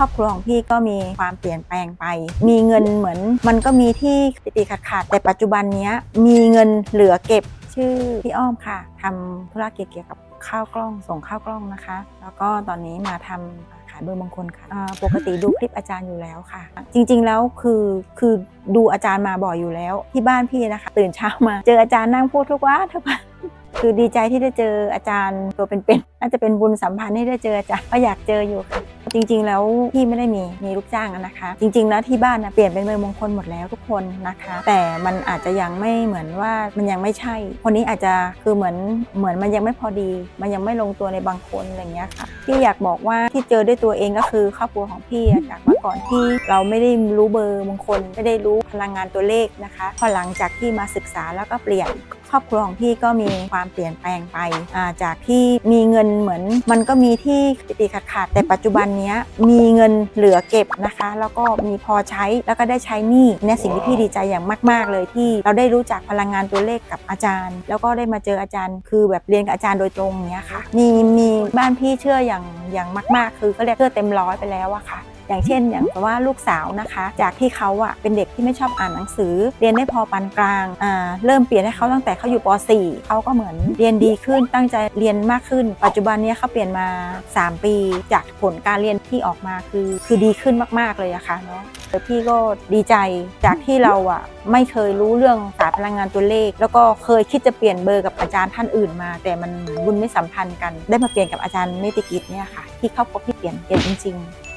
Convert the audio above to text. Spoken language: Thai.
รอบครัวของพี่ก็มีความเปลี่ยนแปลงไป มีเงินเหมือน มันก็มีที่ติดติดขัดขัดๆแต่ปัจจุบันนี้มีเงินเหลือเก็บชื่อพี่อ้อมค่ะทำธุรกิจเกี่ยวกับข้าวกล้องส่งข้าวกล้องนะคะ แล้วก็ตอนนี้มาทำขายเบอร์มงคลค่ะปกติดูคลิปอาจารย์อยู่แล้วค่ะ จริงๆแล้วคือคือดูอาจารย์มาบ่อยอยู่แล้ว ที่บ้านพี่นะคะ ตื่นเช้ามา เจออาจารย์นั่งพูดทุกวันทุกวันคือดีใจที่ได้เจออาจารย์ตัวเป็นๆน่าจะเป็นบุญสัมพันธ์ที่ได้เจออาจารย์ก็อยากเจออยู่ค่ะ จริง ๆ แล้วพี่ไม่ได้มีมีลูกจ้างนะคะ จริง ๆ แล้วที่บ้านนะเปลี่ยนเป็นเบอร์มงคลหมดแล้วทุกคนนะคะ แต่มันอาจจะยังไม่เหมือนว่ามันยังไม่ใช่ คนนี้อาจจะคือเหมือนเหมือนมันยังไม่พอดี มันยังไม่ลงตัวในบางคนอะไรอย่างเงี้ยค่ะพี่อยากบอกว่าที่เจอด้วยตัวเองก็คือครอบครัวของพี่จากเมื่อก่อนที่เราไม่ได้รู้เบอร์มงคลไม่ได้รู้พลังงานตัวเลขนะคะพอหลังจากที่มาศึกษาแล้วก็เปลี่ยนครอบครัวของพี่ก็มีความเปลี่ยนแปลงไปาจากที่มีเงินเหมือน มันก็มีที่ติดติดขัดขัดๆแต่ปัจจุบันนี้มีเงินเหลือเก็บนะคะ แล้วก็มีพอใช้แล้วก็ได้ใช้หนี้เนี่ยสิ่งที่พี่ดีใจอย่างมาก ๆ เลยที่เราได้รู้จักพลังงานตัวเลขกับอาจารย์ แล้วก็ได้มาเจออาจารย์ คือแบบเรียนกับอาจารย์โดยตรงเนี้ยค่ะมีมีบ้านพี่เชื่ออย่างอย่างมาก ๆ คือก็เรียกเชื่อเต็มร้อยไปแล้วอะค่ะ อย่างเช่น อย่างว่าลูกสาวนะคะ จากที่เขาอะเป็นเด็กที่ไม่ชอบอ่านหนังสือ เรียนได้พอปานกลางอ่าเริ่มเปลี่ยนให้เขาตั้งแต่เขาอยู่ป .4 เขาก็เหมือนเรียนดีขึ้นตั้งใจเรียนมากขึ้น ปัจจุบันนี้เขาเปลี่ยนมา 3 ปี จากผลการเรียนที่ออกมาคือ คือดีขึ้นมากๆเลยอะค่ะเนาะพี่ก็ดีใจจากที่เราอะไม่เคยรู้เรื่องศาสตร์พลังงานตัวเลข แล้วก็เคยคิดจะเปลี่ยนเบอร์กับอาจารย์ท่านอื่นมา แต่มันบุญไม่สัมพันธ์กัน ได้มาเปลี่ยนกับอาจารย์เนติกิจเนี่ยค่ะ ที่เข้าพบที่เปลี่ยนเปลี่ยนจริง ๆ